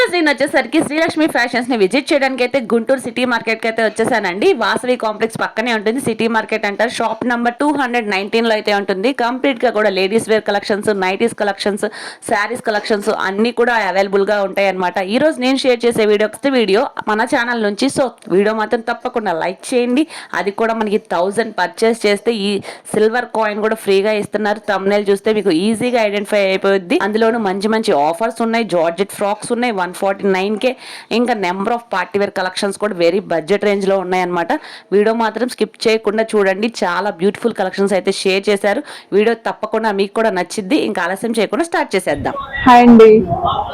ఈరోజు నేను వచ్చేసరికి శ్రీలక్ష్మి ఫ్యాషన్స్ని విజిట్ చేయడానికి అయితే గుంటూరు సిటీ మార్కెట్కి అయితే వచ్చేసానండి. వాసవి కాంప్లెక్స్ పక్కనే ఉంటుంది. సిటీ మార్కెట్ అంటారు షాప్ నెంబర్ టూ హండ్రెడ్ నైన్టీన్లో అయితే ఉంటుంది. కంప్లీట్గా కూడా ladies wear collections nighties collections sarees collections అన్ని కూడా అవైలబుల్గా ఉంటాయి అనమాట ఈ రోజు నేను షేర్ చేసే వీడియో వీడియో మన ఛానల్ నుంచి. సో వీడియో మాత్రం తప్పకుండా లైక్ చేయండి. అది కూడా మనకి థౌజండ్ పర్చేస్ చేస్తే ఈ సిల్వర్ కాయిన్ కూడా ఫ్రీగా ఇస్తున్నారు. తమ్నేల్ చూస్తే మీకు ఈజీగా ఐడెంటిఫై అయిపోద్ది. అందులోనూ మంచి మంచి ఆఫర్స్ ఉన్నాయి. జార్జెట్ ఫ్రాక్స్ ఉన్నాయి. వన్ ఫార్టీ నైన్ కే ఇంకా number of party wear collections కూడా వెరీ బడ్జెట్ రేంజ్లో ఉన్నాయన్నమాట. వీడియో మాత్రం స్కిప్ చేయకుండా చూడండి. చాలా బ్యూటిఫుల్ కలెక్షన్స్ అయితే షేర్ చేశారు. వీడియో తప్పకుండా మీకు కూడా నచ్చిద్ది. ఇంకా ఆలస్యం చేయకుండా స్టార్ట్ చేసేద్దాం. హాయ్ అండి.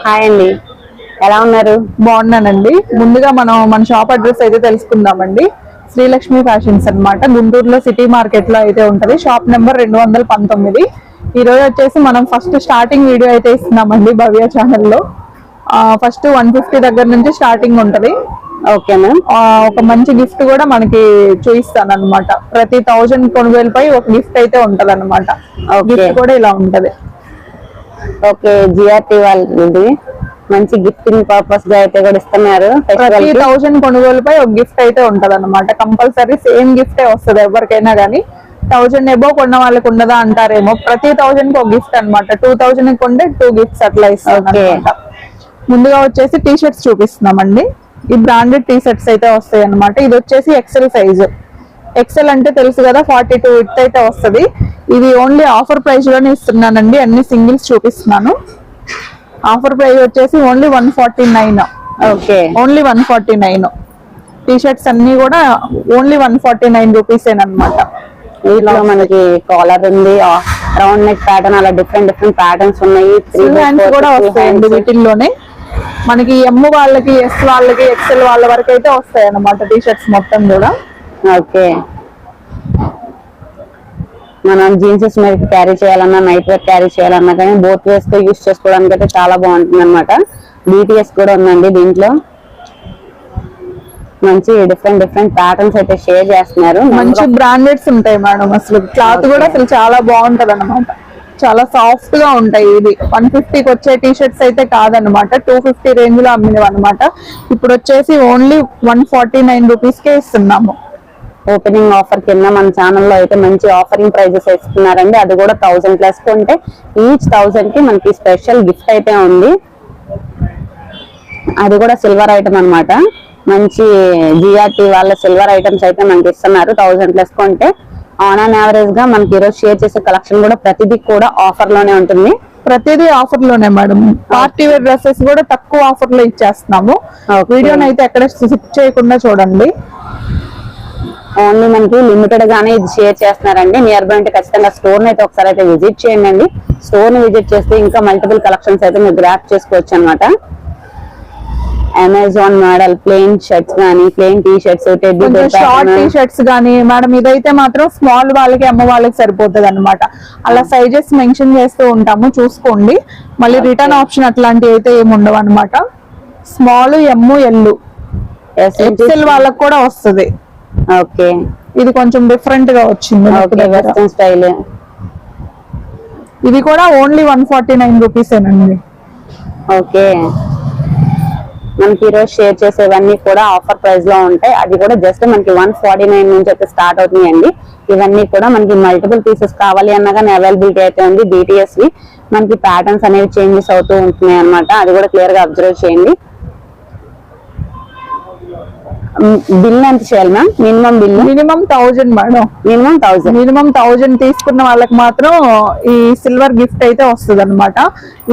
హాయ్ అండి. ఎలా ఉన్నారు? బాగున్నానండి. ముందుగా మనం మన షాప్ అడ్రస్ అయితే తెలుసుకుందామండి. శ్రీలక్ష్మి ఫ్యాషన్స్ అన్నమాట. గుంటూరులో సిటీ మార్కెట్లో అయితే ఉంటది. షాప్ నెంబర్ రెండు వందల పంతొమ్మిది. ఈ రోజు వచ్చేసి మనం ఫస్ట్ స్టార్టింగ్ వీడియో అయితే ఇస్తున్నామండి భవ్య ఛానల్లో ఫస్ట్ వన్ ఫిఫ్టీ దగ్గర నుంచి స్టార్టింగ్ ఉంటది. Okay ma'am. ఒక మంచి గిఫ్ట్ కూడా మనకి చూపిస్తాను అనమాట ప్రతి థౌజండ్ కొనుగోలుపై ఒక గిఫ్ట్ అయితే ఉంటది అనమాట. గిఫ్ట్ కూడా ఇలా ఉంటది. ఓకే జిఆర్టీ వాళ్ళది మంచి గిఫ్టింగ్ పర్పస్గా అయితే కూడా ఇస్తున్నారు ప్రతి థౌజండ్ కొనుగోలుపై ఒక గిఫ్ట్ అయితే ఉంటది అనమాట కంపల్సరీ సేమ్ గిఫ్టే వస్తుంది ఎవరికైనా కానీ థౌజండ్ ఎబో కొన్న వాళ్ళకి ఉండదా అంటారేమో. ప్రతి థౌజండ్కి ఒక గిఫ్ట్ అన్నమాట. టూ థౌజండ్ కొంటే టూ గిఫ్ట్స్ అట్లా ఇస్తాం Okay. అన్నమాట. ముందుగా వచ్చేసి టీ షర్ట్స్ చూపిస్తున్నామండి. ఈ బ్రాండెడ్ టీ షర్ట్స్ అయితే వస్తాయి అన్నమాట ఇది వచ్చేసి ఎక్సెల్ సైజ్ ఎక్సెల్ అంటే తెలుసు కదా ఫార్టీ టూ ఇట్ అయితే వస్తది. ఇది ఓన్లీ ఆఫర్ ప్రైస్లోనే ఇస్తున్నానండి. అన్ని సింగిల్స్ చూపిస్తున్నాను. ఆఫర్ ప్రైస్ వచ్చేసి only one forty nine okay only one forty nine T shirts అన్ని కూడా only one forty nine rupees అనమాట వీటిలో మనకి కాలర్ ఉంది రౌండ్ నెక్ ప్యాటర్న్ అలా డిఫరెంట్ డిఫరెంట్ ప్యాటర్న్స్ ఉన్నాయి. కూడా వస్తాయండి. వీటిల్లోనే. మనకి ఎమ్ వాళ్ళకి ఎస్ వాళ్ళకి ఎక్సెల్ వాళ్ళ వరకు అయితే వస్తాయి అన్నమాట టీ షర్ట్స్ మొత్తం కూడా. ఓకే. మనం జీన్సెస్ మీద క్యారీ చేయాలన్నా నైట్ వేర్ క్యారీ చేయాలన్నా కానీ బోత్ వేస్తో యూస్ చేసుకోవడానికి అయితే చాలా బాగుంటుంది అనమాట బీటీఎస్ కూడా ఉందండి దీంట్లో. మంచి డిఫరెంట్ డిఫరెంట్ ప్యాటర్న్స్ అయితే షేర్ చేస్తున్నారు. మంచి బ్రాండెడ్స్ ఉంటాయి మేడం అసలు. క్లాత్ కూడా అసలు చాలా బాగుంటది అనమాట చాలా సాఫ్ట్గా ఉంటాయి ఇది వన్ ఫిఫ్టీకి వచ్చే టీ షర్ట్స్ అయితే కాదనమాట టూ ఫిఫ్టీ రేంజ్లో అమ్మినవి అనమాట ఇప్పుడు వచ్చేసి only one forty nine rupees కే ఇస్తున్నాము. ఓపెనింగ్ ఆఫర్ కింద మన ఛానల్లో అయితే మంచి ఆఫరింగ్ ప్రైజెస్ ఇస్తున్నారండి అది కూడా థౌసండ్ ప్లస్ కొంటే ఈచ్ థౌసండ్కి మనకి స్పెషల్ గిఫ్ట్ అయితే ఉంది. అది కూడా సిల్వర్ ఐటమ్ అనమాట మంచి జిఆర్టీ వాళ్ళ సిల్వర్ ఐటమ్స్ అయితే మనకి ఇస్తున్నారు. థౌసండ్ ప్లస్ కొంటే ఆన్ అండ్ యావరేజ్గా మనకి ఈరోజు షేర్ చేసే కలెక్షన్ కూడా ప్రతిదీ కూడా ఆఫర్లోనే ఉంటుంది. ప్రతిదీ ఆఫర్లోనే మేడం. పార్టీ వేర్ డ్రెస్సెస్ కూడా తక్కువ ఆఫర్లో ఇచ్చేస్తున్నాము. వీడియోని అయితే ఎక్కడ స్కిప్ చేయకుండా చూడండి. ఓన్లీ మనకి లిమిటెడ్ గానే ఇది షేర్ చేస్తున్నారండి. నియర్ బై అంటే ఖచ్చితంగా స్టోర్ అయితే ఒకసారి అయితే విజిట్ చేయండి స్టోర్ని విజిట్ చేస్తే ఇంకా మల్టిపుల్ కలెక్షన్స్ అయితే మీరు గ్రాప్ చేసుకోవచ్చు అనమాట అమెజాన్ మోడల్ ప్లెయిన్ షర్ట్స్ కానీ plain T shirts short T shirts గానీ మేడం ఇదైతే మాత్రం స్మాల్ వాళ్ళకి అమ్మ వాళ్ళకి సరిపోతుంది అనమాట అలా సైజెస్ మెన్షన్ చేస్తూ ఉంటాము చూసుకోండి. మళ్ళీ రిటర్న్ ఆప్షన్ అట్లాంటివి అయితే ఏమి ఉండవు అనమాట స్మాల్ ఎమ్ ఎల్ ఎక్సెల్ వాళ్ళకి కూడా వస్తుంది. ఓకే ఇది కొంచెం డిఫరెంట్గా వచ్చింది. వెస్టర్న్ స్టైల్ ఇది కూడా only one forty nine rupees ఏనండి. ఓకే మనకి ఈరోజు షేర్ చేసేవన్నీ కూడా ఆఫర్ ప్రైస్లో ఉంటాయి. అది కూడా జస్ట్ మనకి వన్ ఫార్టీ నైన్ నుంచి అయితే స్టార్ట్ అవుతున్నాయండి. ఇవన్నీ కూడా మనకి మల్టిపుల్ పీసెస్ కావాలి అన్నా కానీ అవైలబిలిటీ అయితే ఉంది బీటీఎస్ వి. మనకి ప్యాటర్న్స్ అనేవి చేంజెస్ అవుతూ ఉంటున్నాయి అన్నమాట అది కూడా క్లియర్గా అబ్జర్వ్ చేయండి. బిల్ ఎంత చేయాలి ma'am? Minimum bill? Minimum thousand madam. Minimum thousand minimum thousand తీసుకున్న వాళ్ళకి మాత్రం ఈ సిల్వర్ గిఫ్ట్ అయితే వస్తుంది అనమాట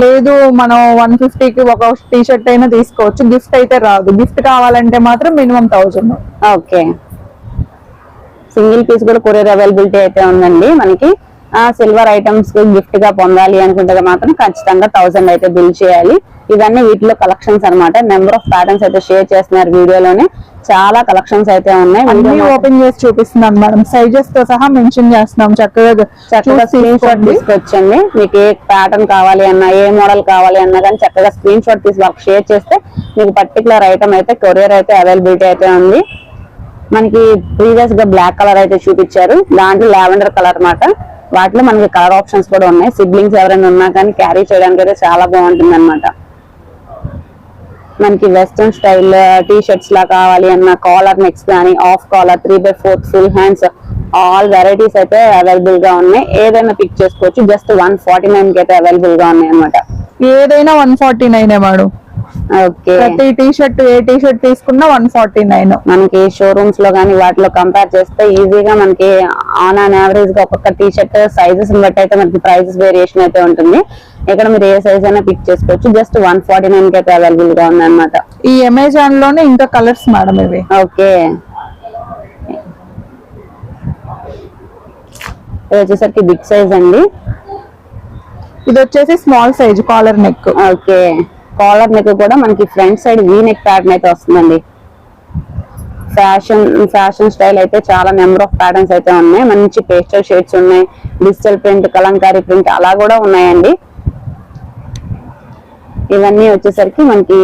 లేదు మనం వన్కి ఒక టీ షర్ట్ అయినా తీసుకోవచ్చు. గిఫ్ట్ అయితే రాదు. గిఫ్ట్ కావాలంటే మాత్రం minimum thousand. Okay. Single piece కూడా కొరియర్ అవైలబిలిటీ అయితే ఉందండి మనకి. సిల్వర్ ఐటమ్స్ గిఫ్ట్గా పొందాలి అనుకుంటే మాత్రం ఖచ్చితంగా థౌసండ్ అయితే బిల్ చేయాలి. ఇవన్నీ వీటిలో కలెక్షన్స్ అన్నమాట. నెంబర్ ఆఫ్ ప్యాటర్న్స్ అయితే షేర్ చేస్తున్నారు వీడియోలోనే. చాలా కలెక్షన్స్ అయితే ఉన్నాయి. అన్ని ఓపెన్ చేసి చూపిస్తున్నాను మేడం. సైజెస్తో సహా మెన్షన్ చేస్తున్నాం. చక్కగా చక్కగా స్క్రీన్ షాట్. తీసుకొచ్చండి మీకు ఏ ప్యాటర్న్ కావాలి అన్నా ఏ మోడల్ కావాలి అన్నా కానీ చక్కగా స్క్రీన్ షాట్ తీసి వాళ్ళకి షేర్ చేస్తే మీకు పర్టికులర్ ఐటమ్ అయితే కొరియర్ అయితే అవైలబిలిటీ అయితే ఉంది. మనకి ప్రీవియస్గా బ్లాక్ కలర్ అయితే చూపించారు. దాంట్లో లావెండర్ కలర్ అన్నమాట. వాటిలో మనకి కలర్ ఆప్షన్స్ కూడా ఉన్నాయి. సిబ్లింగ్స్ ఎవరైనా ఉన్నా కానీ క్యారీ చేయడానికి అయితే చాలా బాగుంటుంది అనమాట మనకి వెస్ట్రన్ స్టైల్ టీ షర్ట్స్ లా కావాలి అన్న కాలర్ నెక్స్ కానీ half collar three by fourth full hands all varieties అయితే అవైలబుల్గా ఉన్నాయి. ఏదైనా పిక్ చేసుకోవచ్చు. జస్ట్ వన్ ఫార్టీ నైన్కి అయితే అవైలబుల్గా ఉన్నాయి అనమాట ఏదైనా వన్ ఫార్టీ నైన్ మేడం. ప్రతి టీ షర్ట్ ఏ టీ షర్ట్ తీసుకున్నా వన్ ఫార్టీ నైన్ మనకి షోరూమ్స్లో కానీ వాటిలో కంపేర్ చేస్తే ఈజీగా మనకి ఆన్ ఆన్ యావరేజ్గా ఒక్కొక్క టీ షర్ట్ సైజెస్ బట్టి అయితే మనకి ప్రైజెస్ వేరియేషన్ అయితే ఉంటుంది. ఇక్కడ మీరు ఏ సైజ్ అయినా పిక్ చేసుకోవచ్చు. జస్ట్ వన్ ఫార్టీ నైన్కి అయితే అవైలబుల్గా ఉంది అనమాట ఈ అమెజాన్లోనే ఇంకా కలర్స్ మేడం ఇవి. ఓకే ఇది వచ్చేసరికి బిగ్ సైజ్ అండి. ఇది వచ్చేసి small size collar neck okay collar neck కూడా మనకి front side V neck pattern అయితే వస్తుందండి. ఫ్యాషన్ ఫ్యాషన్ స్టైల్ అయితే చాలా నెంబర్ ఆఫ్ ప్యాటర్న్స్ అయితే ఉన్నాయి. మంచి పేస్టల్ షేడ్స్ ఉన్నాయి. డిజిటల్ ప్రింట్ కలంకారీ ప్రింట్ అలా కూడా ఉన్నాయండి. ఇవన్నీ వచ్చేసరికి మనకి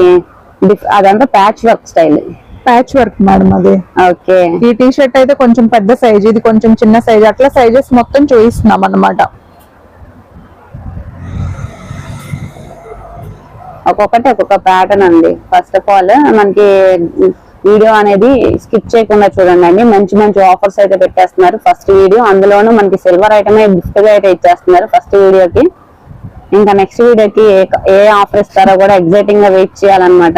అదంతా patch work style. Patch work madam అది. ఓకే. ఈ టీ షర్ట్ అయితే కొంచెం పెద్ద సైజ్ ఇది కొంచెం చిన్న సైజ్ అట్లా సైజెస్ మొత్తం చూపిస్తున్నాం అన్నమాట ఒక్కొక్కటి ఒక్కొక్క ప్యాటర్న్ అండి. ఫస్ట్ ఆఫ్ ఆల్ మనకి వీడియో అనేది స్కిప్ చేయకుండా చూడండి అండి. మంచి మంచి ఆఫర్స్ అయితే పెట్టేస్తున్నారు. ఫస్ట్ వీడియో అందులోనూ మనకి సిల్వర్ ఐటమ్ గిఫ్ట్గా అయితే ఇచ్చేస్తున్నారు ఫస్ట్ వీడియోకి ఇంకా నెక్స్ట్ వీడియోకి ఏ ఏ ఆఫర్ ఇస్తారో కూడా ఎగ్జైటింగ్గా వెయిట్ చేయాలన్నమాట.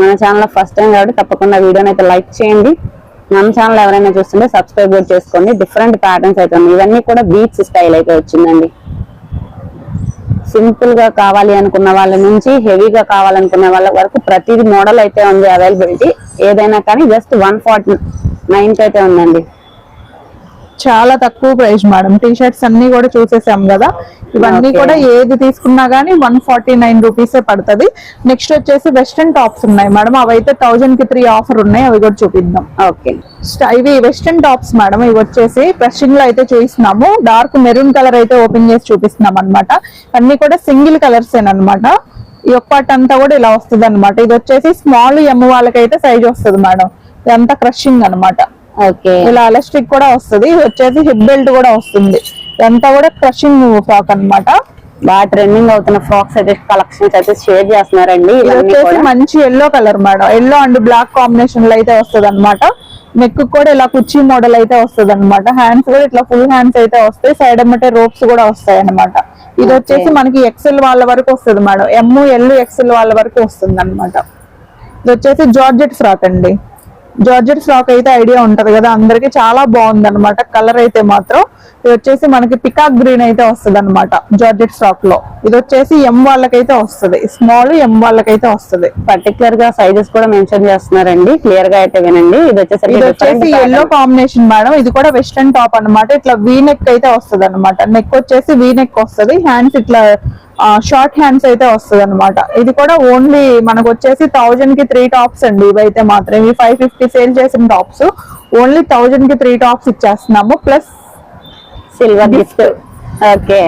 మన ఛానల్ ఫస్ట్ టైం కాబట్టి తప్పకుండా వీడియోని అయితే లైక్ చేయండి. మన ఛానల్ ఎవరైనా చూస్తుంటే సబ్స్క్రైబ్ చేసుకోండి. డిఫరెంట్ ప్యాటర్న్స్ అయితే ఉన్నాయి. ఇవన్నీ కూడా బీచ్ స్టైల్ అయితే వచ్చిందండి. సింపుల్గా కావాలి అనుకున్న వాళ్ళ నుంచి హెవీగా కావాలనుకున్న వాళ్ళ వరకు ప్రతిది మోడల్ అయితే ఉంది అవైలబిలిటీ. ఏదైనా కానీ జస్ట్ వన్ ఫార్టీ నైన్ అయితే ఉందండి. చాలా తక్కువ ప్రైస్ మేడం. టీ షర్ట్స్ అన్ని కూడా చూసేసాం కదా. ఇవన్నీ. కూడా ఏది తీసుకున్నా గానీ వన్ ఫార్టీ నైన్ రూపీసే పడుతుంది. నెక్స్ట్ వచ్చేసి వెస్ట్రన్ టాప్స్ ఉన్నాయి మేడం. అవి అయితే థౌజండ్కి త్రీ ఆఫర్ ఉన్నాయి. అవి కూడా చూపిద్దాం. ఓకే. ఇవి వెస్ట్రన్ టాప్స్ మేడం. ఇవి వచ్చేసి ఫ్రెషింగ్లో అయితే చూపిస్తున్నాము. డార్క్ మెరూన్ కలర్ అయితే ఓపెన్ చేసి చూపిస్తున్నాం అనమాట అన్ని కూడా సింగిల్ కలర్స్ అనమాట ఈ ఒక్క అంతా కూడా ఇలా వస్తుంది అనమాట ఇది వచ్చేసి స్మాల్ ఎమ్ వాళ్ళకైతే సైజ్ వస్తుంది మేడం. ఇదంతా క్రషింగ్ అన్నమాట. ఓకే ఇలా ఎలాస్టిక్ కూడా వస్తుంది. ఇది వచ్చేసి హిప్ బెల్ట్ కూడా వస్తుంది. ఇదంతా కూడా క్రషింగ్ ఫ్రాక్ అన్నమాట. బాగా ట్రెండింగ్ అవుతున్న ఫ్రాక్స్ అయితే కలెక్షన్స్ అయితే షేర్ చేస్తున్నారండి. వచ్చేసి మంచి yellow colour madam. Yellow and black కాంబినేషన్లో అయితే వస్తుంది అనమాట నెక్ కూడా ఇలా కుర్చీ మోడల్ అయితే వస్తుంది అనమాట హ్యాండ్స్ కూడా ఇట్లా ఫుల్ హ్యాండ్స్ అయితే వస్తాయి. సైడ్ అమ్మటే రోప్స్ కూడా వస్తాయి అనమాట ఇది వచ్చేసి మనకి ఎక్సెల్ వాళ్ళ వరకు వస్తుంది మేడం. ఎమ్ ఎల్ ఎక్సెల్ వాళ్ళ వరకు వస్తుంది అనమాట ఇది వచ్చేసి జార్జెట్ ఫ్రాక్ అండి. జార్జెట్ ఫ్రాక్ అయితే ఐడియా ఉంటది కదా అందరికి చాలా బాగుంది అనమాట కలర్ అయితే మాత్రం ఇది వచ్చేసి మనకి పికాక్ గ్రీన్ అయితే వస్తుంది అనమాట జార్జెట్ ఫ్రాక్లో ఇది వచ్చేసి ఎం వాళ్ళకైతే వస్తుంది. స్మాల్ ఎం వాళ్ళకైతే వస్తుంది. పర్టికులర్గా సైజెస్ కూడా మెన్షన్ చేస్తున్నారండి. క్లియర్గా అయితే వినండి. ఇది వచ్చేసి pattern. ఎల్లో కాంబినేషన్ మేడం ఇది కూడా వెస్టర్న్ టాప్ అన్నమాట. ఇట్లా వీ నెక్ అయితే వస్తుంది అనమాట నెక్ వచ్చేసి వీ నెక్ వస్తుంది. హ్యాండ్స్ ఇట్లా షార్ట్ హ్యాండ్స్ అయితే వస్తుంది అనమాట ఇది కూడా ఓన్లీ మనకు వచ్చేసి థౌజండ్కి త్రీ టాప్స్ అండి. ఇవైతే మాత్రం ఇవి ఫైవ్ ఫిఫ్టీ సేల్ చేసిన టాప్స్ ఓన్లీ థౌజండ్కి త్రీ టాప్స్ ఇచ్చేస్తున్నాము. ప్లస్ సిల్వర్ గిఫ్ట్ ఓకే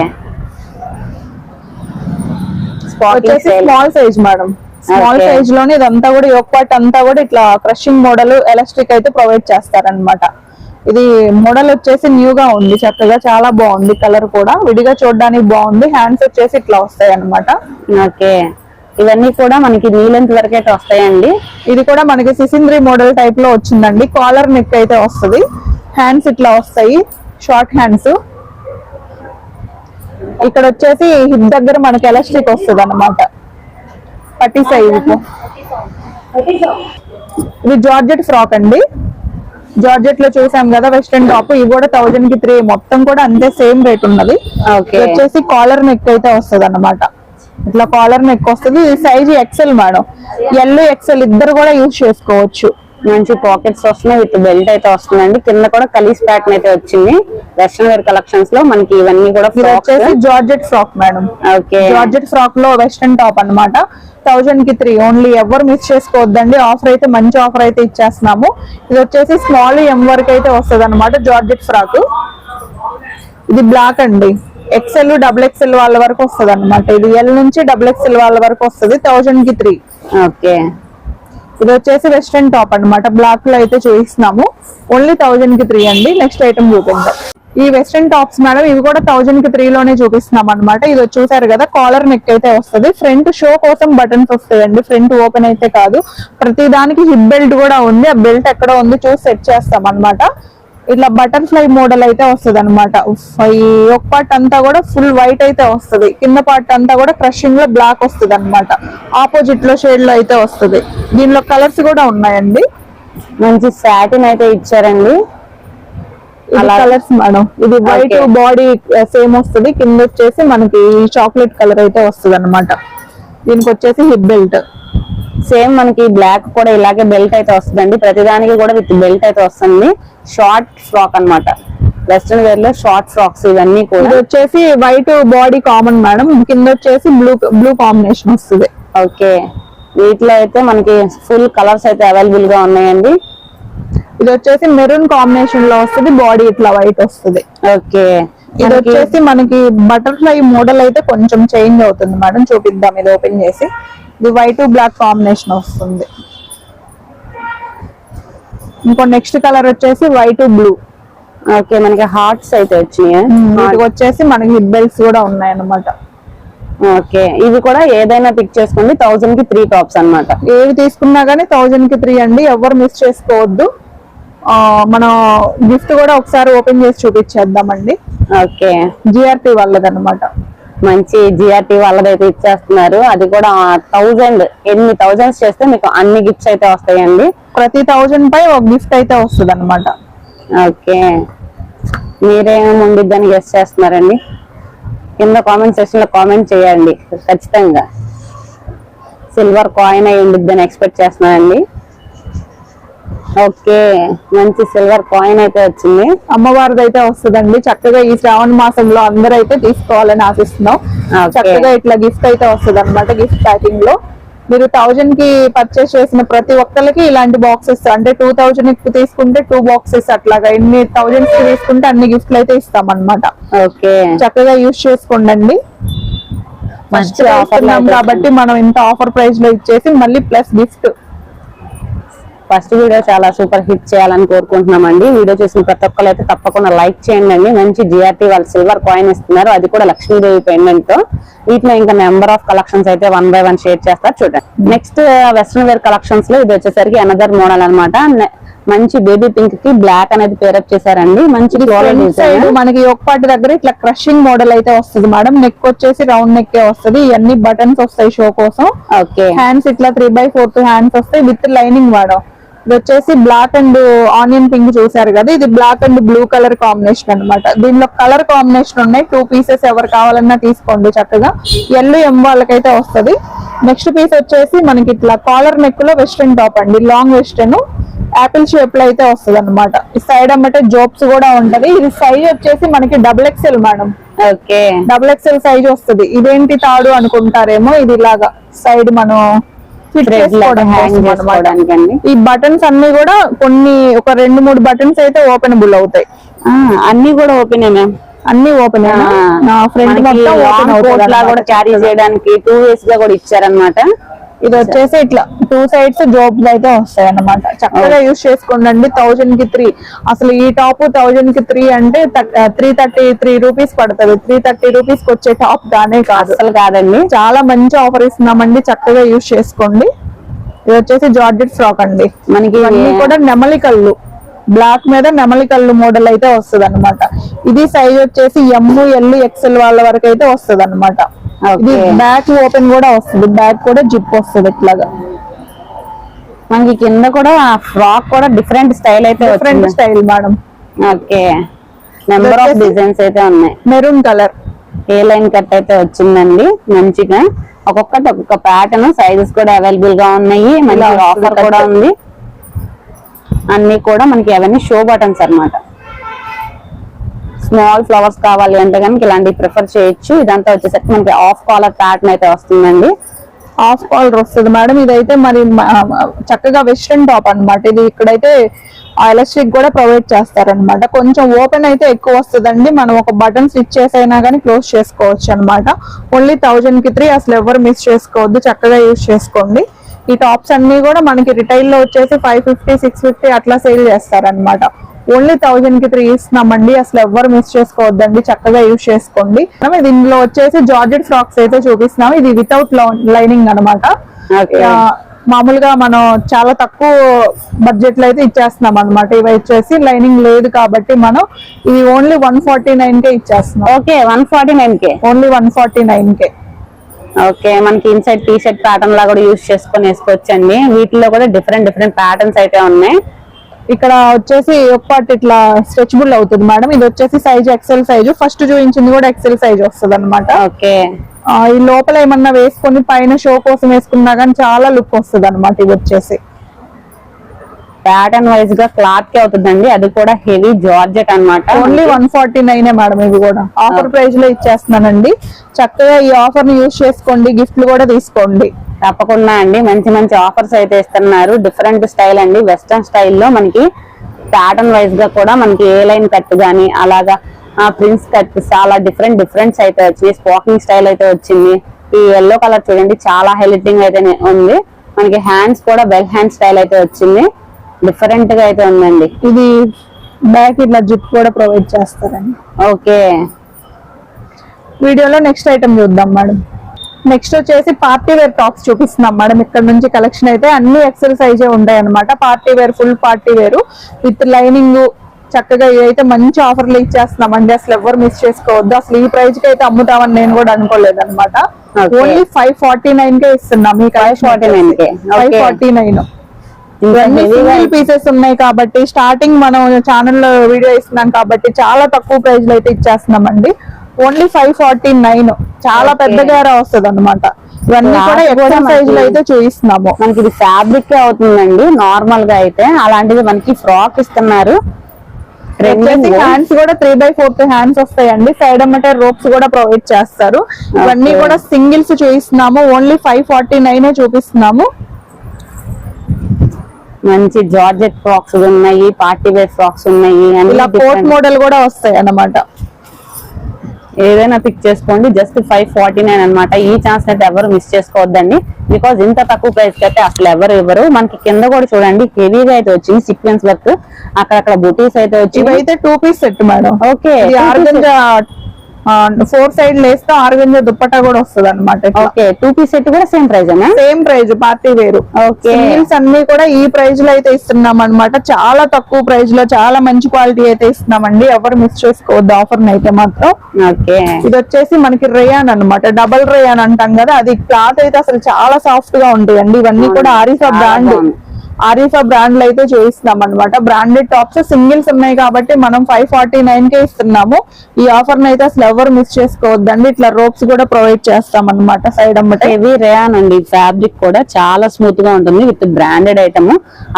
వచ్చేసి స్మాల్ సైజ్ మేడం స్మాల్. సైజ్లోనే ఇదంతా కూడా యోక్ పార్ట్ అంతా కూడా ఇట్లా క్రషింగ్ మోడల్ ఎలాస్టిక్ అయితే ప్రొవైడ్ చేస్తారన్నమాట. ఇది మోడల్ వచ్చేసి న్యూ గా ఉంది చక్కగా చాలా బాగుంది కలర్ కూడా. విడిగా చూడడానికి బాగుంది హ్యాండ్స్ వచ్చేసి ఇట్లా వస్తాయి అన్నమాట. ఓకే. ఇవన్నీ కూడా మనకి నీ లెంత్ వరకు అయితే వస్తాయండి. ఇది కూడా మనకి సిసింద్రి మోడల్ టైప్లో వచ్చిందండి. కాలర్ నెక్ అయితే వస్తుంది. హ్యాండ్స్ ఇట్లా వస్తాయి. షార్ట్ హ్యాండ్స్ ఇక్కడ వచ్చేసి హిప్ దగ్గర మనకి ఎలాస్టిక్ వస్తుంది అనమాట పట్టి సైజ్ ఇది జార్జెట్ ఫ్రాక్ అండి. జార్జెట్లో చూసాం కదా వెస్ట్రన్ టాప్ ఇవి కూడా థౌజండ్కి త్రీ మొత్తం కూడా అంతే సేమ్ రేట్ ఉన్నది. వచ్చేసి కాలర్ నెక్ అయితే వస్తుంది అన్నమాట ఇట్లా కాలర్ నెక్ వస్తుంది. Size XL madam. L XL ఇద్దరు కూడా యూజ్ చేసుకోవచ్చు. మంచి పాకెట్స్ వస్తున్నాయి. విత్ బెల్ట్ అయితే వస్తుందండి. కింద కూడా కలీస్ ప్యాటర్న్ అయితే వచ్చింది. వెస్ట్రన్ వేర్ కలెక్షన్స్లో మనకి ఇవన్నీ కూడా వచ్చేసి georgette frock madam. Okay. Georgette ఫ్రాక్లో western top అన్నమాట. థౌజండ్కి త్రీ ఓన్లీ ఎవరు మిస్ చేసుకోవద్దండి. ఆఫర్ అయితే మంచి ఆఫర్ అయితే ఇచ్చేస్తున్నాము. ఇది వచ్చేసి స్మాల్ ఎం వరకు అయితే వస్తుంది అనమాట జార్జెట్ ఫ్రాక్ ఇది బ్లాక్ అండి. ఎక్సెల్ డబుల్ ఎక్సెల్ వాళ్ళ వరకు వస్తుంది అనమాట ఇది ఎల్ నుంచి డబుల్ ఎక్సెల్ వాళ్ళ వరకు వస్తుంది. థౌజండ్కి త్రీ ఓకే. ఇది వచ్చేసి వెస్ట్రన్ టాప్ అన్నమాట. బ్లాక్లో అయితే చూపిస్తున్నాము. ఓన్లీ థౌజండ్కి త్రీ అండి. నెక్స్ట్ ఐటమ్ చూపించాం ఈ వెస్ట్రన్ టాప్స్ మేడం ఇవి కూడా థౌజండ్కి త్రీ లోనే చూపిస్తున్నాం అనమాట ఇది చూసారు కదా కాలర్ నెక్ అయితే వస్తుంది. ఫ్రంట్ షో కోసం బటన్స్ వస్తాయండి. ఫ్రంట్ ఓపెన్ అయితే కాదు. ప్రతి దానికి హిప్ బెల్ట్ కూడా ఉంది. ఆ బెల్ట్ ఎక్కడ ఉంది చూసి సెట్ చేస్తాం అనమాట ఇట్లా బటర్ఫ్లై మోడల్ అయితే వస్తుంది అనమాట ఈ ఒక పార్ట్ అంతా కూడా ఫుల్ వైట్ అయితే వస్తుంది. కింద పార్ట్ అంతా కూడా క్రషింగ్లో బ్లాక్ వస్తుంది అనమాట ఆపోజిట్లో షేడ్లో అయితే వస్తుంది. దీనిలో కలర్స్ కూడా ఉన్నాయండి. మంచి సాటిన్ అయితే ఇచ్చారండి. Colours madam. ఇది వైట్. బాడీ సేమ్ వస్తుంది. కింద వచ్చేసి మనకి చాక్లెట్ కలర్ అయితే వస్తుంది అనమాట దీనికి వచ్చేసి హిప్ బెల్ట్ సేమ్ మనకి బ్లాక్ కూడా ఇలాగే బెల్ట్ అయితే వస్తుందండి. ప్రతిదానికి కూడా విత్ బెల్ట్ అయితే వస్తుంది. షార్ట్ ఫ్రాక్ అన్నమాట. వెస్ట్రన్ వేర్లో షార్ట్ ఫ్రాక్స్ ఇవన్నీ కూడా. వచ్చేసి వైట్ బాడీ కామన్ మేడం. కింద వచ్చేసి బ్లూ బ్లూ కాంబినేషన్ వస్తుంది. ఓకే వీటిలో అయితే మనకి ఫుల్ కలర్స్ అయితే అవైలబుల్గా ఉన్నాయండి. ఇది వచ్చేసి మెరూన్ కాంబినేషన్లో వస్తుంది బాడీ ఇట్లా వైట్ వస్తుంది. ఓకే. ఇది వచ్చేసి మనకి బటర్ఫ్లై మోడల్ అయితే కొంచెం చేంజ్ అవుతుంది మేడం చూపిద్దాం ఇది ఓపెన్ చేసి. ఇది వైట్ బ్లాక్ కాంబినేషన్ వస్తుంది. ఇంకో నెక్స్ట్ కలర్ వచ్చేసి వైట్ బ్లూ ఓకే మనకి హార్ట్స్ అయితే వచ్చినాయి? వచ్చేసి మనకి హిప్ బెల్ట్స్ కూడా ఉన్నాయి అన్నమాట ఓకే ఇవి కూడా ఏదైనా పిక్ చేసుకోండి థౌసండ్కి త్రీ టాప్స్ అన్నమాట. ఏవి తీసుకున్నా గానీ థౌజండ్కి త్రీ అండి ఎవరు మిస్ చేసుకోవద్దు. మనం గిఫ్ట్ కూడా ఒకసారి ఓపెన్ చేసి చూపించేద్దామండి. ఓకే. జిఆర్టీ వాళ్ళది అనమాట మంచి జిఆర్టీ వాళ్ళదైతే ఇచ్చేస్తున్నారు. అది కూడా థౌజండ్ ఎన్ని థౌజండ్స్ చేస్తే మీకు అన్ని గిఫ్ట్స్ అయితే వస్తాయండి. ప్రతి థౌజండ్ పై ఒక గిఫ్ట్ అయితే వస్తుంది అనమాట ఓకే. మీరేమేమి ఉండిద్దని గెస్ట్ చేస్తున్నారండి? కింద కామెంట్ సెక్షన్లో కామెంట్ చేయండి. ఖచ్చితంగా. సిల్వర్ కాయిన్ అయి ఉండిద్దని ఎక్స్పెక్ట్ చేస్తున్నానండి. ఓకే మంచి సిల్వర్ కాయిన్ అయితే వచ్చింది. అమ్మవారిది అయితే వస్తుందండి. చక్కగా ఈ శ్రావణ మాసంలో అందరూ అయితే తీసుకోవాలని ఆశిస్తున్నాం. చక్కగా ఇట్లా గిఫ్ట్ అయితే వస్తుంది అనమాట గిఫ్ట్ ప్యాకింగ్లో. మీరు థౌజండ్కి పర్చేస్ చేసిన ప్రతి ఒక్కరికి ఇలాంటి బాక్సెస్ అంటే టూ థౌజండ్కి తీసుకుంటే టూ బాక్సెస్ అట్లాగా. ఎన్ని థౌజండ్స్కి తీసుకుంటే అన్ని గిఫ్ట్లు అయితే ఇస్తాం అనమాట ఓకే. చక్కగా యూజ్ చేసుకోండి మంచి అయితే కాబట్టి మనం ఇంత ఆఫర్ ప్రైస్లో ఇచ్చేసి మళ్ళీ ప్లస్ గిఫ్ట్ ఫస్ట్ వీడియో చాలా సూపర్ హిట్ చేయాలని కోరుకుంటున్నామండి. వీడియో చూసిన ప్రతి ఒక్కరు అయితే తప్పకుండా లైక్ చేయండి అండి. మంచి జిఆర్టీ వాళ్ళు సిల్వర్ కాయిన్ ఇస్తున్నారు. అది కూడా లక్ష్మీదేవి పేమెంట్తో వీటిలో ఇంకా నెంబర్ ఆఫ్ కలెక్షన్స్ అయితే వన్ బై వన్ షేర్ చేస్తారు. చూడండి. నెక్స్ట్ వెస్ట్రన్ వేర్ కలెక్షన్స్లో ఇది వచ్చేసరికి అనదర్ మోడల్ అనమాట మంచి బేబీ పింక్కి బ్లాక్ అనేది పేరప్ చేశారండి. మంచి సైడ్ మనకి ఒక పాటి దగ్గర ఇట్లా క్రషింగ్ మోడల్ అయితే వస్తుంది మేడం. నెక్ వచ్చేసి రౌండ్ నెక్ వస్తుంది. ఇవన్నీ బటన్స్ వస్తాయి షో కోసం. ఓకే. హ్యాండ్స్ ఇట్లా త్రీ బై ఫోర్త్ హ్యాండ్స్ వస్తాయి విత్ లైనింగ్ మేడం. ఇది వచ్చేసి బ్లాక్ అండ్ ఆనియన్ పింక్ చూసారు కదా. ఇది black and blue colour combination అన్నమాట. దీనిలో కలర్ కాంబినేషన్ ఉన్నాయి. టూ పీసెస్ ఎవరు కావాలన్నా తీసుకోండి చక్కగా. ఎల్లు ఎం వాళ్ళకైతే వస్తది. నెక్స్ట్ పీస్ వచ్చేసి మనకి ఇట్లా కాలర్ నెక్లో వెస్ట్రన్ టాప్ అండి. లాంగ్ వెస్టర్న్ యాపిల్ షేప్లో అయితే వస్తుంది అనమాట ఈ సైడ్ అమ్మటే జోబ్స్ కూడా ఉంటది. ఇది సైజ్ వచ్చేసి మనకి double XL madam. Okay. Double XL size వస్తుంది. ఇదేంటి తాడు అనుకుంటారేమో? ఇది ఇలాగా సైడ్ మనం ఈ బటన్స్ అన్ని కూడా కొన్ని ఒక రెండు మూడు బటన్స్ అయితే ఓపెనబుల్ అవుతాయి. అన్ని కూడా ఓపెన్ మ్యామ్ అన్ని ఓపెన్ నా ఫ్రెండ్ మొత్తం ఓపెన్ అవుతుంది లా కూడా క్యారీ చేయడానికి టూ వేస్గా కూడా ఇచ్చారనమాట ఇది వచ్చేసి ఇట్లా టూ సైడ్స్ జాబ్స్ అయితే వస్తాయి అన్నమాట చక్కగా యూస్ చేసుకోండి థౌజండ్కి త్రీ అసలు ఈ టాప్ థౌజండ్కి త్రీ అంటే త్రీ థర్టీ త్రీ రూపీస్ పడుతుంది. త్రీ థర్టీ రూపీస్కి వచ్చే టాప్ దానే కాదు. అసలు కాదండి. చాలా మంచి ఆఫర్ ఇస్తున్నామండి. చక్కగా యూస్ చేసుకోండి. ఇది వచ్చేసి జార్జెట్ ఫ్రాక్ అండి. మనకి ఇవన్నీ కూడా నెమలి కళ్ళు. బ్లాక్ మీద నెమలి కళ్ళు మోడల్ అయితే వస్తుంది అనమాట ఇది సైజ్ వచ్చేసి ఎమ్ ఎల్ ఎక్సెల్ వాళ్ళ వరకు అయితే వస్తుంది అనమాట ఇది. బ్యాక్ ఓపెన్ కూడా వస్తుంది. బ్యాక్ కూడా జిప్ వస్తుంది ఇట్లాగా. మనకి కింద కూడా ఫ్రాక్ కూడా డిఫరెంట్ స్టైల్ అయితే different style madam. Okay. Number of designs అయితే ఉన్నాయి. Maroon colour. A line cut అయితే వచ్చిందండి? మంచిగా. ఒక్కొక్కటి ఒక్కొక్క ప్యాటర్న్ సైజెస్ కూడా అవైలబుల్గా ఉన్నాయి. మంచి వస్తుంది ఆఫర్ కూడా. ఉంది. అన్ని కూడా మనకి అవన్నీ షో బటన్స్ అన్నమాట. స్మాల్ ఫ్లవర్స్ కావాలి అంటే కనుక ఇలాంటివి ప్రిఫర్ చేయొచ్చు. ఇదంతా వచ్చేసరికి మనకి ఆఫ్ కాలర్ ప్యాటర్న్ అయితే వస్తుందండి. ఆఫ్ కాలర్ వస్తుంది మేడం. ఇదైతే మరి చక్కగా వెస్ట్రన్ టాప్ అనమాట ఇది ఇక్కడైతే ఎలాస్టిక్ కూడా ప్రొవైడ్ చేస్తారనమాట కొంచెం ఓపెన్ అయితే ఎక్కువ వస్తుందండి. మనం ఒక బటన్ స్టిచ్ చేసైనా కానీ క్లోజ్ చేసుకోవచ్చు అనమాట ఓన్లీ థౌజండ్కి త్రీ అసలు ఎవరు మిస్ చేసుకోవద్దు. చక్కగా యూజ్ చేసుకోండి. ఈ టాప్స్ అన్ని కూడా మనకి రిటైల్లో వచ్చేసి ఫైవ్ ఫిఫ్టీ సిక్స్ ఫిఫ్టీ అట్లా సేల్ చేస్తారనమాట ఓన్లీ థౌజండ్కి త్రీ ఇస్తున్నామండి. అసలు ఎవ్వరు మిస్ చేసుకోవద్దండి. చక్కగా యూజ్ చేసుకోండి. మనం ఇందులో వచ్చేసి జార్జెట్ ఫ్రాక్స్ అయితే చూపిస్తున్నాం. ఇది వితౌట్ లైనింగ్. ఆ, మామూలుగా మనం చాలా తక్కువ బడ్జెట్లో అయితే ఇచ్చేస్తున్నాం అనమాట ఇవి వచ్చేసి లైనింగ్ లేదు కాబట్టి మనం ఇది ఓన్లీ వన్ ఫార్టీ నైన్ కే ఇచ్చేస్తున్నాం. ఓకే వన్ ఫార్టీ నైన్ కే. ఓన్లీ వన్ ఫార్టీ నైన్ కే. ఓకే మనకి ఇన్సైడ్ టీ షర్ట్ ప్యాటర్న్ లా కూడా యూస్ చేసుకొని వేసుకోవచ్చండి. వీటిలో కూడా డిఫరెంట్ డిఫరెంట్ ప్యాటర్న్స్ అయితే ఉన్నాయి. ఇక్కడ వచ్చేసి ఒక పార్ట్ ఇట్లా స్ట్రెచబుల్ అవుతుంది మేడం. ఇది వచ్చేసి సైజ్ ఎక్సెల్ సైజ్ ఫస్ట్ చూపించింది కూడా ఎక్సెల్ సైజ్ వస్తుంది అనమాట ఓకే ఈ లోపల ఏమన్నా వేసుకొని పైన షో కోసం వేసుకున్నా కానీ చాలా లుక్ వస్తుంది అనమాట ఇది వచ్చేసి. ప్యాటర్న్ వైజ్గా క్లాత్కి అవుతుందండి. అది కూడా హెవీ జార్జెట్ అన్నమాట. Only one forty nine madam ఇవి కూడా. ఆఫర్ ప్రైస్లో ఇచ్చేస్తున్నానండి. చక్కగా ఈ ఆఫర్ని యూజ్ చేసుకోండి. గిఫ్ట్లు కూడా తీసుకోండి. తప్పకుండా అండి. మంచి మంచి ఆఫర్స్ అయితే ఇస్తున్నారు. డిఫరెంట్ స్టైల్ అండి. వెస్టర్న్ స్టైల్లో మనకి ప్యాటర్న్ వైజ్గా కూడా మనకి ఏ లైన్ కట్ గానీ అలాగా ప్రిన్స్ కట్ చాలా డిఫరెంట్ డిఫరెంట్స్ అయితే వచ్చింది స్పోకింగ్ స్టైల్ అయితే వచ్చింది. ఈ ఎల్లో కలర్ చూడండి చాలా హైలైటింగ్ అయితే ఉంది. మనకి హ్యాండ్స్ కూడా బెల్ హ్యాండ్ స్టైల్ అయితే వచ్చింది. డిఫరెంట్గా అయితే ఉందండి. ఇది బ్యాక్ ఇట్లా జిప్ కూడా ప్రొవైడ్ చేస్తారండి. ఓకే. వీడియోలో నెక్స్ట్ ఐటమ్ చూద్దాం మేడం. నెక్స్ట్ వచ్చేసి పార్టీ వేర్ టాప్స్ చూపిస్తున్నాం మేడం. ఇక్కడ నుంచి కలెక్షన్ అయితే అన్ని ఎక్సెల్ సైజే ఉంటాయి అనమాట party wear full party wear. With lining చక్కగా ఇదైతే మంచి ఆఫర్లు ఇచ్చేస్తున్నాం అండి. అసలు ఎవరు మిస్ చేసుకోవద్దు. అసలు ఈ ప్రైస్కి అయితే అమ్ముతామని నేను కూడా అనుకోలేదు అనమాట. ఓన్లీ ఫైవ్ ఫార్టీ నైన్ కే ఇస్తున్నాం ఈ 549 కే. ఫైవ్. ఫార్టీ నైన్ గా- పీసెస్ ఉన్నాయి కాబట్టి స్టార్టింగ్ మనం ఛానల్లో వీడియో ఇస్తున్నాం కాబట్టి చాలా తక్కువ ప్రైస్లో అయితే ఇచ్చేస్తున్నాం అండి. Only five forty nine. చాలా Okay. పెద్ద గేర వస్తుంది అనమాట ఇవన్నీ కూడా ఎక్కువ సైజ్లో అయితే చూపిస్తున్నాము మనకి ఇది ఫ్యాబ్రిక్ అవుతుందండి నార్మల్గా అయితే. అలాంటిది మనకి ఫ్రాక్ ఇస్తున్నారు. హ్యాండ్స్ కూడా త్రీ బై ఫోర్త్ హ్యాండ్స్ వస్తాయండి. సైడ్ అమ్మటే రోప్స్ కూడా ప్రొవైడ్ చేస్తారు. ఇవన్నీ. కూడా సింగిల్స్ చూపిస్తున్నాము ఓన్లీ ఫైవ్ ఫార్టీ నైన్ చూపిస్తున్నాము. మంచి జార్జెట్ ఫ్రాక్స్ ఉన్నాయి పార్టీ వేర్ ఫ్రాక్స్ ఉన్నాయి ఇలా కోట్. మోడల్ కూడా వస్తాయి అన్నమాట ఏదైనా పిక్ చేసుకోండి. జస్ట్ ఫైవ్ ఫార్టీ నైన్ అనమాట ఈ ఛాన్స్ అయితే ఎవరు మిస్ చేసుకోవద్దండి. బికాజ్ ఇంత తక్కువ ప్రైస్ అయితే అసలు ఎవరు ఇవ్వరు. మనకి కింద కూడా చూడండి హెవీగా అయితే వచ్చింది సీక్వెన్స్ వర్క్ అక్కడక్కడ బుటీస్ అయితే వచ్చి ఇవైతే two piece set madam okay four side లేస్తే ఆర్గంజా దుప్పట్టా కూడా వస్తుంది అనమాట ఓకే టూ పీస్ సెట్ కూడా సేమ్ అన్నా same price party wear. Singles అన్ని కూడా ఈ ప్రైజ్లో అయితే ఇస్తున్నాం అనమాట చాలా తక్కువ ప్రైజ్లో చాలా మంచి క్వాలిటీ అయితే ఇస్తున్నామండి. ఎవరు మిస్ చేసుకోవద్దు ఆఫర్ అయితే మాత్రం. ఓకే. ఇది వచ్చేసి మనకి రేయాన్ అన్నమాట. డబల్ రేయాన్ అంటాం కదా అది క్లాత్ అయితే అసలు చాలా సాఫ్ట్గా ఉంటాయండి ఇవన్నీ కూడా చాలా బ్రాండ్. ఆరిఫా బ్రాండ్లో అయితే చూపిస్తున్నాం అనమాట బ్రాండెడ్ టాప్స్ సింగిల్స్ ఉన్నాయి కాబట్టి మనం ఫైవ్ ఫార్టీ నైన్ కే ఇస్తున్నాము. ఈ ఆఫర్ అయితే అసలు ఎవరు మిస్ చేసుకోవద్దండి. ఇట్లా రోప్స్ కూడా ప్రొవైడ్ చేస్తాం అనమాట సైడ్ అమ్మటే. హెవీ రేయాన్ అండి. ఫ్యాబ్రిక్ కూడా చాలా స్మూత్గా ఉంటుంది విత్ బ్రాండెడ్ ఐటమ్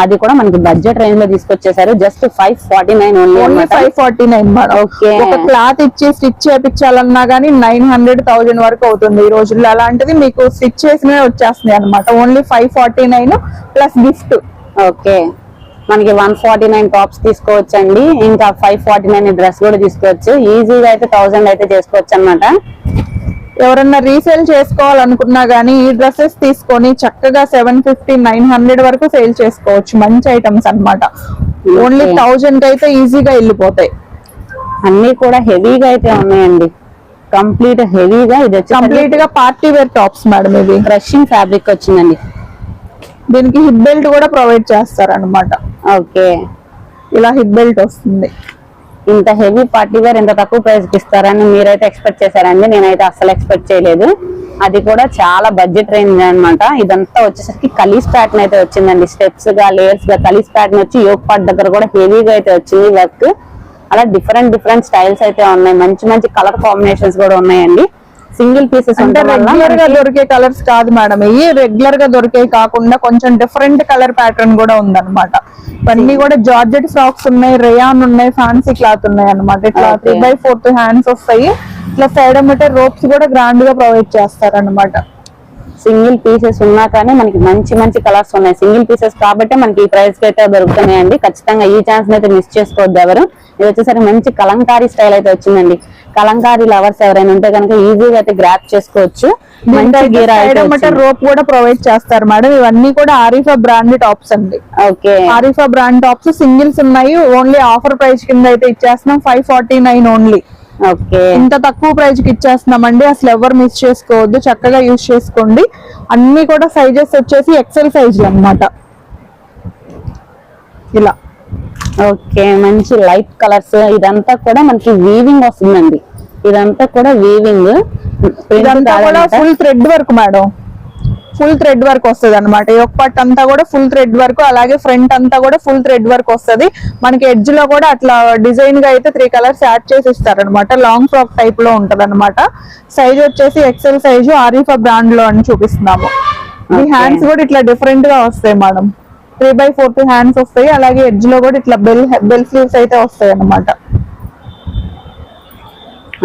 అది కూడా మనకి బడ్జెట్ రేంజ్లో తీసుకొచ్చేసారు. Just five forty nine only five forty nine Okay. ఒక క్లాత్ ఇచ్చి స్టిచ్ చేపించాలన్నా గానీ నైన్ హండ్రెడ్ థౌజండ్ వరకు అవుతుంది ఈ రోజుల్లో. అలాంటిది మీకు స్టిచ్ చేసినవే వచ్చేస్తున్నాయి అనమాట only five forty nine plus gift okay. మనకి వన్ ఫార్టీ నైన్ టాప్స్ తీసుకోవచ్చండి. ఇంకా ఫైవ్ ఫార్టీ నైన్ డ్రెస్ కూడా తీసుకోవచ్చు. ఈజీగా అయితే థౌసండ్ అయితే చేసుకోవచ్చు అనమాట ఎవరన్నా రీసేల్ చేసుకోవాలనుకున్నా గానీ ఈ డ్రెస్సెస్ తీసుకొని చక్కగా సెవెన్ ఫిఫ్టీ నైన్ హండ్రెడ్ వరకు సేల్ చేసుకోవచ్చు. మంచి ఐటమ్స్ అన్నమాట. ఓన్లీ. థౌజండ్ అయితే ఈజీగా వెళ్ళిపోతాయి. అన్ని కూడా హెవీగా అయితే ఉన్నాయండి. కంప్లీట్ హెవీగా ఇది వచ్చి కంప్లీట్గా పార్టీ వేర్ టాప్స్ మేడం ఇవి. క్రషింగ్ ఫ్యాబ్రిక్ వచ్చిందండి. దీనికి హిప్ బెల్ట్ కూడా ప్రొవైడ్ చేస్తారన్నమాట. ఓకే. ఇలా హిప్ బెల్ట్ వస్తుంది. ఇంత హెవీ పార్టీ వేర్ ఇంత తక్కువ ప్రైస్కి ఇస్తారని మీరైతే ఎక్స్పెక్ట్ చేశారండి. నేనైతే అస్సలు ఎక్స్పెక్ట్ చేయలేదు. అది కూడా చాలా బడ్జెట్ రేంజ్ అన్నమాట. ఇదంతా వచ్చేసరికి కలీస్ ప్యాటర్న్ అయితే వచ్చిందండి. స్టెప్స్గా లేయర్స్గా కలీస్ ప్యాటర్న్ వచ్చి యోగ్ పార్ట్ దగ్గర కూడా హెవీగా అయితే వచ్చింది వర్క్ అలా డిఫరెంట్ డిఫరెంట్ స్టైల్స్ అయితే ఉన్నాయి. మంచి మంచి కలర్ కాంబినేషన్స్ కూడా ఉన్నాయండి. సింగిల్ పీసెస్ అంటే రెగ్యులర్గా దొరికే కలర్స్ కాదు మేడం ఇవి రెగ్యులర్గా దొరికే కాకుండా కొంచెం డిఫరెంట్ కలర్ ప్యాటర్న్ కూడా ఉందన్నమాట. ఇవన్నీ కూడా జార్జెట్ ఫ్రాక్స్ ఉన్నాయి రేయాన్ ఉన్నాయి ఫ్యాన్సీ క్లాత్ ఉన్నాయి అన్నమాట. ఇట్లా. త్రీ బై ఫోర్త్ హ్యాండ్స్ వస్తాయి ఇట్లా సైడ్ అమ్మటే రోప్స్ కూడా గ్రాండ్గా ప్రొవైడ్ చేస్తారన్నమాట. సింగిల్ పీసెస్ ఉన్నా కానీ మనకి మంచి మంచి కలర్స్ ఉన్నాయి. సింగిల్ పీసెస్ కాబట్టి మనకి ఈ ప్రైస్కి అయితే దొరుకుతున్నాయండి. ఖచ్చితంగా ఈ ఛాన్స్ అయితే మిస్ చేసుకోవద్దు ఎవరు. ఇది వచ్చేసరికి మంచి కలంకారీ స్టైల్ అయితే వచ్చిందండి. కలంకారీ లవర్స్ ఎవరైనా ఉంటే కనుక ఈజీగా అయితే గ్రాప్ చేసుకోవచ్చు. మంచి. రోప్ కూడా ప్రొవైడ్ చేస్తారు మేడం. ఇవన్నీ కూడా ఆరిఫా బ్రాండ్ టాప్స్ అండి. Okay. Arifa brand tops singles ఉన్నాయి. ఓన్లీ ఆఫర్ ప్రైస్ కింద అయితే ఇచ్చేస్తున్నాం. Five forty nine only okay. ఇంత తక్కువ ప్రైస్కి ఇచ్చేస్తున్నామండి. అసలు ఎవరు మిస్ చేసుకోవద్దు. చక్కగా యూజ్ చేసుకోండి. అన్ని కూడా సైజెస్ వచ్చేసి ఎక్సెల్ సైజులు అన్నమాట. ఇలా. ఓకే మంచి లైట్ కలర్స్ ఇదంతా కూడా మనకి వీవింగ్ వస్తుందండి. ఇదంతా కూడా వీవింగ్ ఇదంతా కూడా full thread work madam. Full thread work వస్తుంది అనమాట ఈ ఒక్క పట్టు అంతా కూడా ఫుల్ థ్రెడ్ వర్క్ అలాగే ఫ్రంట్ అంతా కూడా ఫుల్ థ్రెడ్ వర్క్ వస్తది. మనకి ఎడ్జ్లో కూడా అట్లా డిజైన్గా అయితే త్రీ కలర్స్ యాడ్ చేసి ఇస్తారనమాట లాంగ్ ఫ్రాక్ టైప్లో ఉంటది అనమాట సైజ్ వచ్చేసి ఎక్సెల్ సైజు ఆరిఫా బ్రాండ్లో అని చూపిస్తున్నాము. ఈ Okay. హ్యాండ్స్ కూడా ఇట్లా డిఫరెంట్గా వస్తాయి madam. Three by fourth hands వస్తాయి. అలాగే ఎడ్జ్లో కూడా ఇట్లా బెల్ బెల్ స్లీవ్స్ అయితే వస్తాయి అనమాట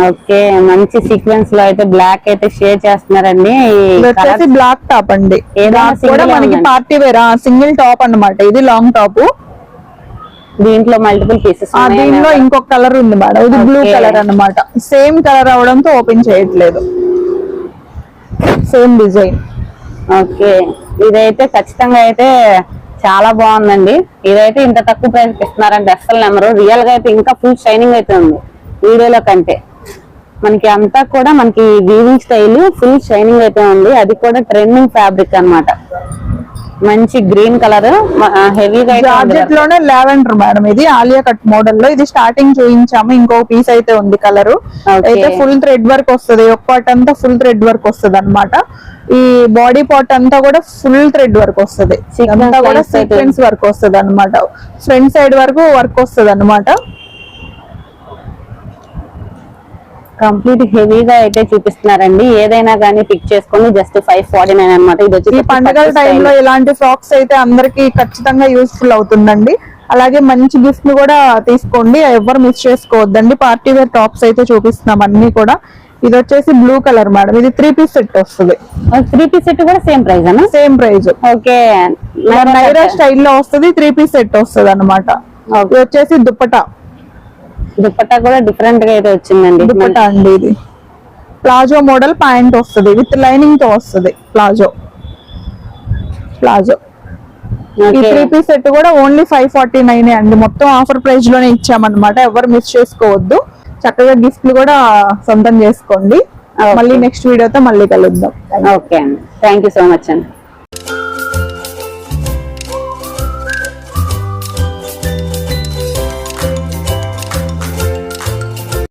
ఓకే మంచి సీక్వెన్స్లో అయితే బ్లాక్ అయితే షేర్ చేస్తున్నారండి. వచ్చేసి బ్లాక్ టాప్ అండి. కూడా మనకి. పార్టీ వేర్ సింగిల్ టాప్ అన్నమాట. ఇది లాంగ్ టాప్ దీంట్లో మల్టిపుల్ పీసెస్ దీనిలో ఇంకొక కలర్ ఉంది మేడం. ఇది బ్లూ. కలర్ అన్నమాట. సేమ్ కలర్ అవడంతో ఓపెన్ చేయట్లేదు. Same design okay. ఇదైతే ఖచ్చితంగా అయితే చాలా బాగుందండి. ఇదైతే ఇంత తక్కువ ప్రైస్ ఇస్తున్నారంటే అస్సలు నెంబరు రియల్గా అయితే ఇంకా ఫుల్ షైనింగ్ అయితే ఉంది వీడియోలో కంటే. మనకి అంతా కూడా మనకి వీవింగ్ స్టైల్ ఫుల్ షైనింగ్ అయితే ఉంది. అది కూడా ట్రెండింగ్ ఫ్యాబ్రిక్ అన్నమాట. మంచి గ్రీన్ కలర్ హెవీగా జార్జెట్లోనే లావెండర్ మేడం ఇది ఆలియా కట్ మోడల్లో. ఇది స్టార్టింగ్ చూపించాము ఇంకో పీస్ అయితే ఉంది కలర్. అయితే ఫుల్ థ్రెడ్ వర్క్ వస్తుంది. ఒక పార్ట్ అంతా ఫుల్ థ్రెడ్ వర్క్ వస్తుంది అన్నమాట ఈ బాడీ పార్ట్ అంతా కూడా ఫుల్ థ్రెడ్ వర్క్ వస్తుంది. అంతా కూడా సీక్వెన్స్ వర్క్ వస్తుంది అనమాట ఫ్రంట్ సైడ్ వరకు వర్క్ వస్తుంది అనమాట కంప్లీట్ హెవీగా అయితే చూపిస్తున్నారండి. ఏదైనా కానీ పిక్ చేసుకొని జస్ట్ ఫైవ్ ఫార్టీ నైన్ అనమాట ఇది వచ్చి పండగల టైంలో ఇలాంటి ఫ్రాక్స్ అయితే అందరికి ఖచ్చితంగా యూస్ఫుల్ అవుతుందండి. అలాగే మంచి గిఫ్ట్ని కూడా తీసుకోండి. ఎవరు మిస్ చేసుకోవద్దండి. పార్టీ వేర్ టాప్స్ అయితే చూపిస్తున్నాం అన్ని కూడా. ఇది వచ్చేసి బ్లూ కలర్ మేడం ఇది త్రీ పీస్ సెట్ వస్తుంది. త్రీ పీస్ సెట్ కూడా సేమ్ ప్రైస్ అన్న సేమ్ ప్రైస్ ఓకే. నైరా స్టైల్లో వస్తుంది త్రీ పీస్ సెట్ వస్తుంది అనమాట ఇది వచ్చేసి దుప్పటా దుపట్టా కూడా డిఫరెంట్గా అయితే వచ్చిందండి. దుప్పటా అండి ఇది. ప్లాజో మోడల్ ప్యాంట్ వస్తుంది విత్ లైనింగ్తో వస్తుంది ప్లాజో. ప్లాజో. ఈ త్రీ పీస్ సెట్ కూడా ఓన్లీ ఫైవ్ ఫార్టీ నైన్ అండి. మొత్తం ఆఫర్ ప్రైస్లోనే ఇచ్చామన్నమాట. ఎవరు మిస్ చేసుకోవద్దు. చక్కగా గిఫ్ట్లు కూడా సొంతం చేసుకోండి. మళ్ళీ నెక్స్ట్ వీడియోతో మళ్ళీ కలుద్దాం. ఓకే అండి. థ్యాంక్ యూ సో మచ్ అండి.